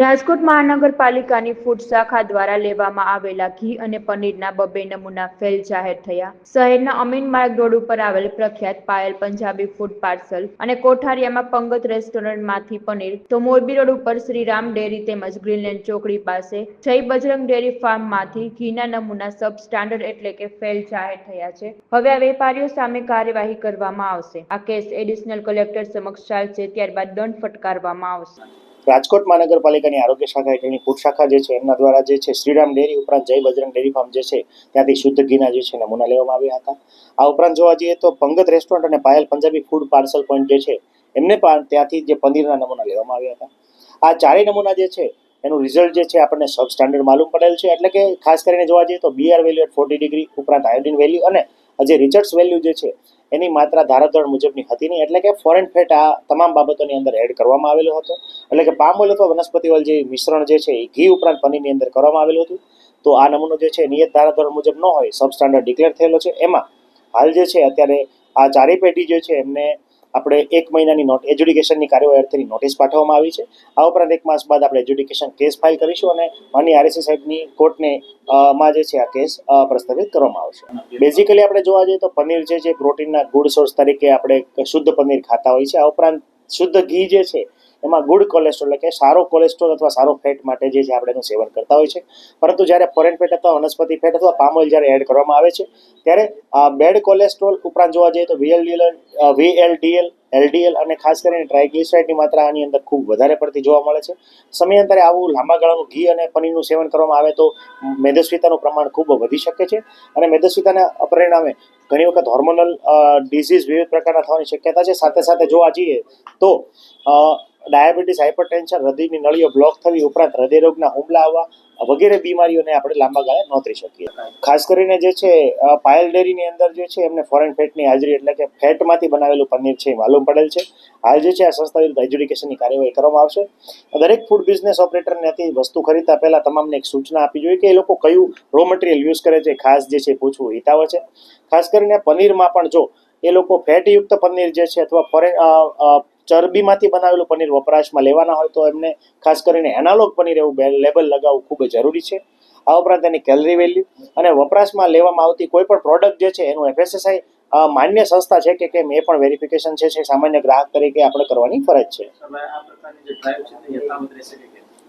રાજકોટ મહાનગરપાલિકાની ફૂડ શાખા દ્વારા લેવામાં આવેલા ઘી અને પનીરના બબ્બે નમૂના ફેલ જાહેર થયા. શહેરના અમીન માર્ગ રોડ ઉપર આવેલ પ્રખ્યાત પાયલ પંજાબી ફૂડ પાર્સલ અને કોઠારિયામાં પંગત રેસ્ટોરન્ટમાંથી પનીર તો મોરબી રોડ ઉપર શ્રીરામ ડેરી તેમજ ગ્રીનલેન્ડ ચોકડી પાસે જય બજરંગ ડેરી ફાર્મમાંથી ઘીના નમૂના સબ સ્ટાન્ડર્ડ એટલે કે ફેલ જાહેર થયા છે. હવે આ વેપારીઓ સામે કાર્યવાહી કરવામાં આવશે. આ કેસ એડિશનલ કલેક્ટર સમક્ષ ચાલશે, ત્યારબાદ દંડ ફટકારવામાં આવશે. રાજકોટ મહાનગરપાલિકાની આરોગ્ય શાખા હેઠળની ફૂડ શાખા જે છે, એમના દ્વારા જે છે, શ્રીરામ ડેરી ઉપરાંત જય બજરંગ ડેરી ફાર્મ જે છે, ત્યાંથી શુદ્ધ ઘીના જે છે, નમૂના લેવામાં આવ્યા હતા. આ ઉપરાંત જોવા જઈએ તો પંગત રેસ્ટોરન્ટ અને Payal Punjabi food parcel point જે છે, એમને પણ ત્યાંથી જે પનીરના નમૂના લેવામાં આવ્યા હતા. આ ચારેય નમૂના જે છે, એનું રિઝલ્ટ જે છે, આપણને સબ સ્ટાન્ડર્ડ માલુમ પડેલ છે. એટલે કે ખાસ કરીને જોવા જઈએ તો BR value at forty degree ઉપરાંત આયોડિન વેલ્યુ અને જે રિચર્ડ્સ વેલ્યુ જે છે, એની માત્રા ધારાધોરણ મુજબની હતી નહીં. એટલે કે ફોરેન ફેટ આ તમામ બાબતોની અંદર એડ કરવામાં આવેલો હતો. એટલે કે પામ ઓઇલ અથવા વનસ્પતિ ઓઇલ જે મિશ્રણ જે છે એ ઘી ઉપરાંત પનીરની અંદર કરવામાં આવેલું હતું. તો આ નમૂનો જે છે નિયત ધારાધોરણ મુજબ ન હોય સબ સ્ટાન્ડર્ડ ડિક્લેર થયેલો છે. એમાં હાલ જે છે અત્યારે આ ચારેય પેઢી જે છે એમને આપણે એક મહિનાની નોટ એજ્યુડિકેશનની કાર્યવાહી અર્થેની નોટિસ પાઠવવામાં આવી છે. આ ઉપરાંત એક માસ બાદ આપણે એજ્યુડિકેશન કેસ ફાઇલ કરીશું અને માની આરએસએ સાહેબની કોર્ટને માં જે છે આ કેસ પ્રસ્થાપિત કરવામાં આવશે. બેઝિકલી આપણે જોવા જઈએ તો પનીર જે છે પ્રોટીનના ગુડ સોર્સ તરીકે આપણે શુદ્ધ પનીર ખાતા હોય છે. આ ઉપરાંત શુદ્ધ ઘી જે છે એમાં ગુડ કોલેસ્ટ્રોલ એટલે કે સારો કોલેસ્ટ્રોલ અથવા સારો ફેટ માટે જે છે આપણે એનું સેવન કરતા હોય છે. પરંતુ જ્યારે ફોરેન ફેટ અથવા વનસ્પતિ ફેટ અથવા પામ ઓઇલ જ્યારે એડ કરવામાં આવે છે, ત્યારે બેડ કોલેસ્ટ્રોલ ઉપરાંત જોવા જઈએ તો વીએલડીએલ વીએલડીએલ એલડીએલ અને ખાસ કરીને ટ્રાયગ્લિસરાઇડની માત્રા આની અંદર ખૂબ વધારે પડતી જોવા મળે છે. સમયાંતરે આવું લાંબા ગાળાનું ઘી અને પનીરનું સેવન કરવામાં આવે તો મેદસ્વીતાનું પ્રમાણ ખૂબ વધી શકે છે અને મેદસ્વીતાના પરિણામે ઘણી વખત હોર્મોનલ ડિઝીઝ વિવિધ પ્રકારના થવાની શક્યતા છે. સાથે સાથે જોવા જઈએ તો ડાયાબિટીસ હાઇપરટેન્શન હૃદયની નળીઓ બ્લોક થવી ઉપરાંત હૃદયરોગના હુમલા આવવા વગેરે બીમારીઓને આપણે લાંબા ગાળે નોતરી શકીએ. ખાસ કરીને જે છે પાયલ ડેરીની અંદર જે છે, એમને ફોરેન ફેટની હાજરી એટલે કે ફેટમાંથી બનાવેલું પનીર છે એ માલુમ પડેલ છે. હાલ જે છે, આ સંસ્થા વિરુદ્ધ એજ્યુડિકેશનની કાર્યવાહી કરવામાં આવશે. દરેક ફૂડ બિઝનેસ ઓપરેટરને હતી વસ્તુ ખરીદતા પહેલા તમામને એક સૂચના આપવી જોઈએ કે એ લોકો કયું રો મટીરિયલ યુઝ કરે છે, ખાસ જે છે પૂછવું હિતાવ છે. ખાસ કરીને પનીરમાં પણ જો એ લોકો ફેટયુક્ત પનીર જે છે અથવા ફોરેન ચરબીમાંથી બનાવેલું પનીર વપરાશમાં લેવાના હોય તો એમને ખાસ કરીને એનાલોગ પનીર એવું લેબલ લગાવવું ખૂબ જ જરૂરી છે. આ ઉપરાંત એની કેલરી વેલ્યુ અને વપરાશમાં લેવામાં આવતી કોઈ પણ પ્રોડક્ટ જે છે એનું એફએસએસઆઈ માન્ય સંસ્થા છે કે કેમ એ પણ વેરિફિકેશન છે જે સામાન્ય ગ્રાહક તરીકે આપણે કરવાની ફરજ છે.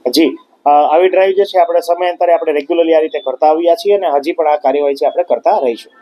છે જી આવી ડ્રાઈવ જે છે આપણે સમયાંતરે આપણે રેગ્યુલરલી આ રીતે કરતા આવ્યા છીએ અને હજી પણ આ કાર્યવાહી છે આપણે કરતા રહીશું.